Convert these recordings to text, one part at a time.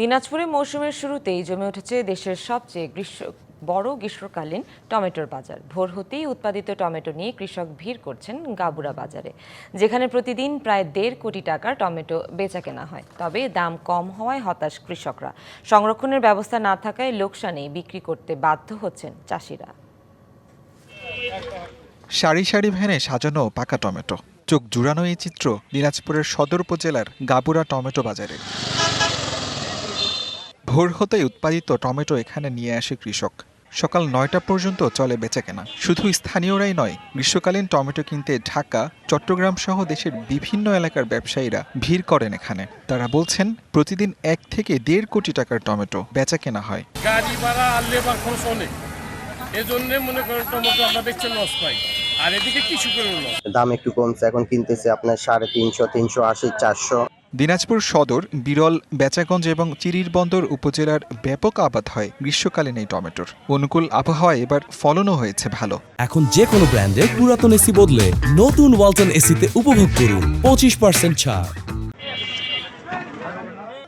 দিনাজপুরে মৌসুমের শুরুতেই জমে উঠেছে দেশের সবচেয়ে গ্রীষ্ম, বড় গ্রীষ্মকালীন টমেটোর বাজার। ভোর হতেই উৎপাদিত টমেটো নিয়ে কৃষক ভিড় করছেন গাবুরা বাজারে, যেখানে প্রতিদিন প্রায় দেড় কোটি টাকার টমেটো বেচা কেনা হয়। তবে দাম কম হওয়ায় হতাশ কৃষকরা। সংরক্ষণের ব্যবস্থা না থাকায় লোকসানেই বিক্রি করতে বাধ্য হচ্ছেন চাষিরা। সারি সারি ভ্যানে সাজানো পাকা টমেটো। চোখ জুড়ানো এই চিত্র দিনাজপুরের সদর উপজেলার গাবুরা টমেটো বাজারে। ভোর হতেই উৎপাদিত টমেটো এখানে নিয়ে আসে কৃষক। সকাল নয়টা পর্যন্ত চলে বেচাকেনা। শুধু স্থানীয়রাই নয় গ্রীষ্মকালীন টমেটো কিনতে ঢাকা চট্টগ্রাম সহ দেশের বিভিন্ন এলাকার ব্যবসায়ীরা ভিড় করেন এখানে। তারা বলছেন প্রতিদিন এক থেকে দেড় কোটি টাকার টমেটো বেচা কেনা হয়। গাড়ি ভাড়া আর লেবার খরচ অনেক। এজন্যে মনে করেন টমেটো আমরা বেচে লস পাই। আর এদিকে লস দাম একটু কমছে এখন কিনতেছে আপনার সাড়ে তিনশো তিনশো আশি চারশো। দিনাজপুর সদর বিরল বেচাগঞ্জ এবং চিরির বন্দর উপজেলার ব্যাপক আবাদ হয় গ্রীষ্মকালীন এই টমেটোর। অনুকূল আবহাওয়ায় এবার ফলনও হয়েছে ভালো। এখন যে কোনো ব্র্যান্ডের পুরাতন এসি বদলে নতুন ওয়ালটন এসিতে উপভোগ করুন পঁচিশ পার্সেন্ট ছাড়।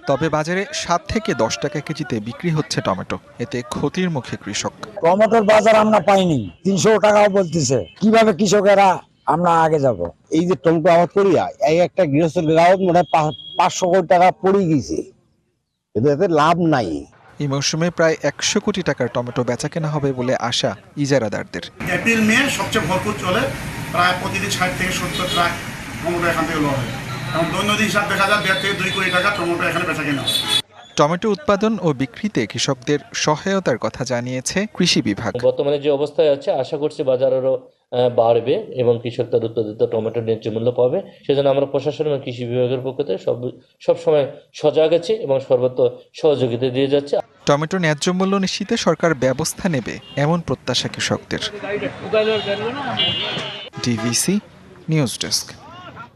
তবে বাজারে সাত থেকে দশ টাকা কেজিতে বিক্রি হচ্ছে টমেটো। এতে ক্ষতির মুখে কৃষক। টমেটোর বাজার আমরা পাইনি। তিনশো টাকাও বলতেছে। কীভাবে কৃষকেরা আমরা আগে যাব। এই যে টমেটো আবাদ করিয়া এই একটা গৃহস্থ গ্রাহক মনে হয় পাঁচশো কোটি টাকা পড়ে গেছে। কিন্তু এতে লাভ নাই। এই মৌসুমে প্রায় একশো কোটি টাকার টমেটো বেচাকেনা হবে বলে আশা ইজারাদারদের। এপ্রিল মে সবচেয়ে ভরপুর চলে প্রায় প্রতিদিন ষাট থেকে সত্তর ট্রাক টমেটো এখান থেকে লওয়া হয় এবং দৈনন্দিন হিসাব দেখা যায় দেড় থেকে দুই কোটি টাকা টমেটো এখানে বেচা কেনা হয় টমেটো উৎপাদন ও বিক্রিতে কৃষকদের সহায়তার কথা জানিয়েছে কৃষি বিভাগ। বর্তমানে যে অবস্থায় আছে আশা করছি বাজার আরও আহ, বাড়বে এবং কৃষক তার উৎপাদিত টমেটো ন্যায্য মূল্য পাবে। সেজন্য আমরা প্রশাসন এবং কৃষি বিভাগের পক্ষ থেকে সব সবসময় সজাগ আছি এবং সর্বত্র সহযোগিতা দিয়ে যাচ্ছে। টমেটো ন্যায্য মূল্য নিশ্চিতে সরকার ব্যবস্থা নেবে এমন প্রত্যাশা কৃষকদের। DVC news desk.